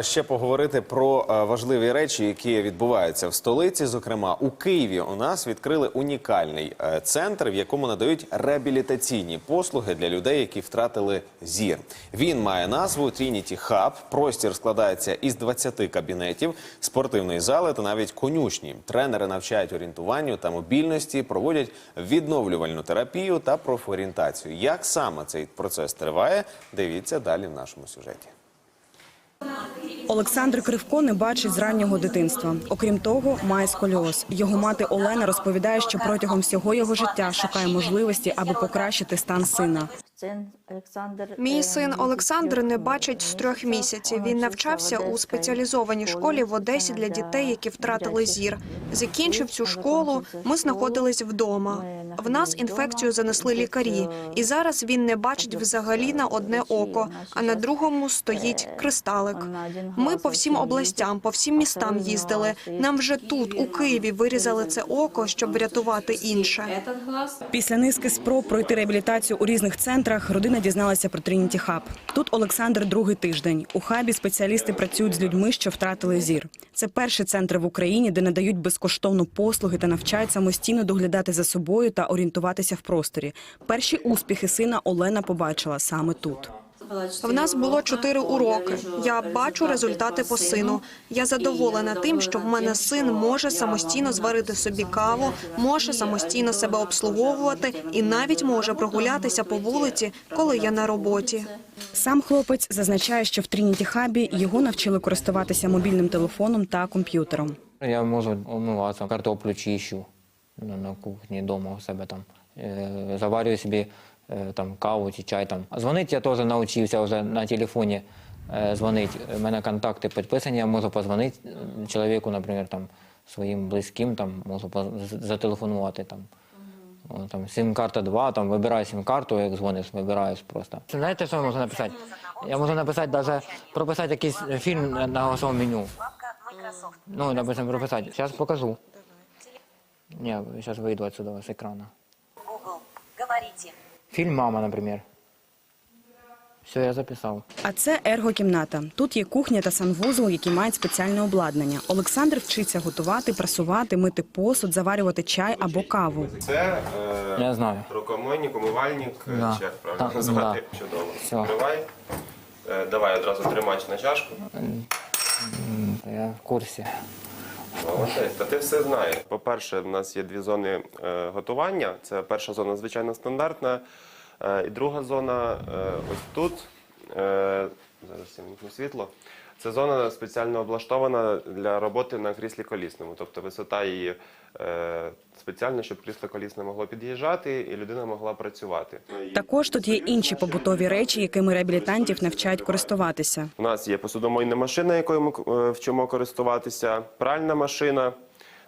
Ще поговорити про е, важливі речі, які відбуваються в столиці. Зокрема, у Києві у нас відкрили унікальний е, центр, в якому надають реабілітаційні послуги для людей, які втратили зір. Він має назву Trinity Hub. Простір складається із 20 кабінетів, спортивної зали та навіть конюшні. Тренери навчають орієнтуванню та мобільності, проводять відновлювальну терапію та профорієнтацію. Як саме цей процес триває? Дивіться далі в нашому сюжеті. Олександр Кривко не бачить з раннього дитинства. Окрім того, має сколіоз. Його мати Олена розповідає, що протягом всього його життя шукає можливості, аби покращити стан сина. Мій син Олександр не бачить з трьох місяців. Він навчався у спеціалізованій школі в Одесі для дітей, які втратили зір. Закінчив цю школу. Ми знаходились вдома. В нас інфекцію занесли лікарі, і зараз він не бачить взагалі на одне око, а на другому стоїть кристалик. Ми по всім областям, по всім містам їздили. Нам вже тут, у Києві, вирізали це око, щоб врятувати інше. Після низки спроб пройти реабілітацію у різних центрах родина дізналася про Trinity Hub. Тут Олександр другий тиждень. У хабі спеціалісти працюють з людьми, що втратили зір. Це перший центр в Україні, де надають безкоштовно послуги та навчають самостійно доглядати за собою та орієнтуватися в просторі. Перші успіхи сина Олена побачила саме тут. В нас було чотири уроки. Я бачу результати по сину. Я задоволена тим, що в мене син може самостійно зварити собі каву, може самостійно себе обслуговувати і навіть може прогулятися по вулиці, коли я на роботі. Сам хлопець зазначає, що в Trinity хабі його навчили користуватися мобільним телефоном та комп'ютером. Я можу умиватися, картоплю чищу ну, на кухні вдома у себе там. Е, Заварюю собі е, там, каву чи чай. Там. Дзвонити я теж навчився вже на телефоні е, дзвонити. У мене контакти підписані, я можу позвонити е, чоловіку, наприклад, там, своїм близьким, там, можу зателефонувати. Там. О, Там, сім-карта 2, там, вибираю сім-карту, як дзвониш, вибираєш просто. Знаєте, що я можу написати? Я можу написати, навіть прописати якийсь фільм на- голосовому меню. Ну, допустим, прописать. Сейчас покажу. Не, сейчас выйду отсюда с экрана. Google. Говорите. Фильм «Мама», например. Все, я записал. А це ергокімната. Тут є кухня та санвузол, які мають спеціальне обладнання. Олександр вчиться готувати, прасувати, мити посуд, заварювати чай або каву. Це е, Я знаю. рукомийник, умивальник, е, Да. чи як правильно Так, називати. Чудово. Все. Відкривай. Е, давай одразу тримач на чашку. Я в курсе. Молодець, та ти все знаєш. По-перше, в нас є дві зони е, готування. Це перша зона, звичайно, стандартна. Е, і друга зона е, ось тут. Зараз я вімкну світло. Це зона спеціально облаштована для роботи на кріслі колісному. Тобто висота її е, спеціально, щоб крісло колісне могло під'їжджати і людина могла працювати. Також тут є інші побутові речі, якими реабілітантів навчають користуватися. У нас є посудомийна машина, якою ми е, вчимо користуватися, пральна машина.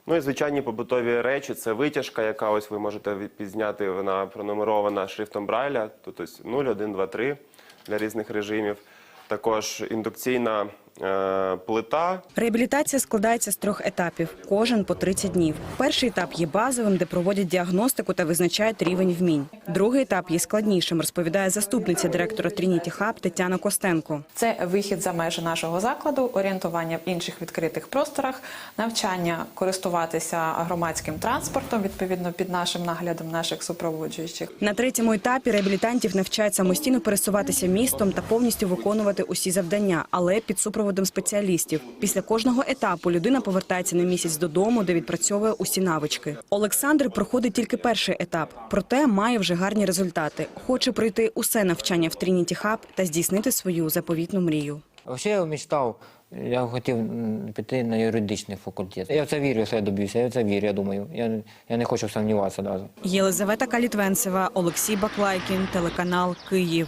Ну і звичайні побутові речі це витяжка, яка ось ви можете підзняти. Вона пронумерована шрифтом Брайля. Тут ось 0, 1, 2, 3 для різних режимів. Також індукційна плита. Реабілітація складається з трьох етапів, кожен по 30 днів. Перший етап є базовим, де проводять діагностику та визначають рівень вмінь. Другий етап є складнішим, розповідає заступниця директора Trinity Hub Тетяна Костенко. Це вихід за межі нашого закладу, орієнтування в інших відкритих просторах, навчання користуватися громадським транспортом відповідно під нашим наглядом наших супроводжуючих. На третьому етапі реабілітантів навчають самостійно пересуватися містом та повністю виконувати усі завдання, але під супроводом спеціалістів. Після кожного етапу людина повертається на місяць додому, де відпрацьовує усі навички. Олександр проходить тільки перший етап, проте має вже гарні результати. Хоче пройти усе навчання в Trinity Hub та здійснити свою заповітну мрію. Вообще я мечтав, я хотів піти на юридичний факультет. Я в це вірю, що я добився, я в це вірю, я думаю. Я, я не хочу сумніватися навіть. Єлизавета Калітвенцева, Олексій Баклайкін, телеканал Київ.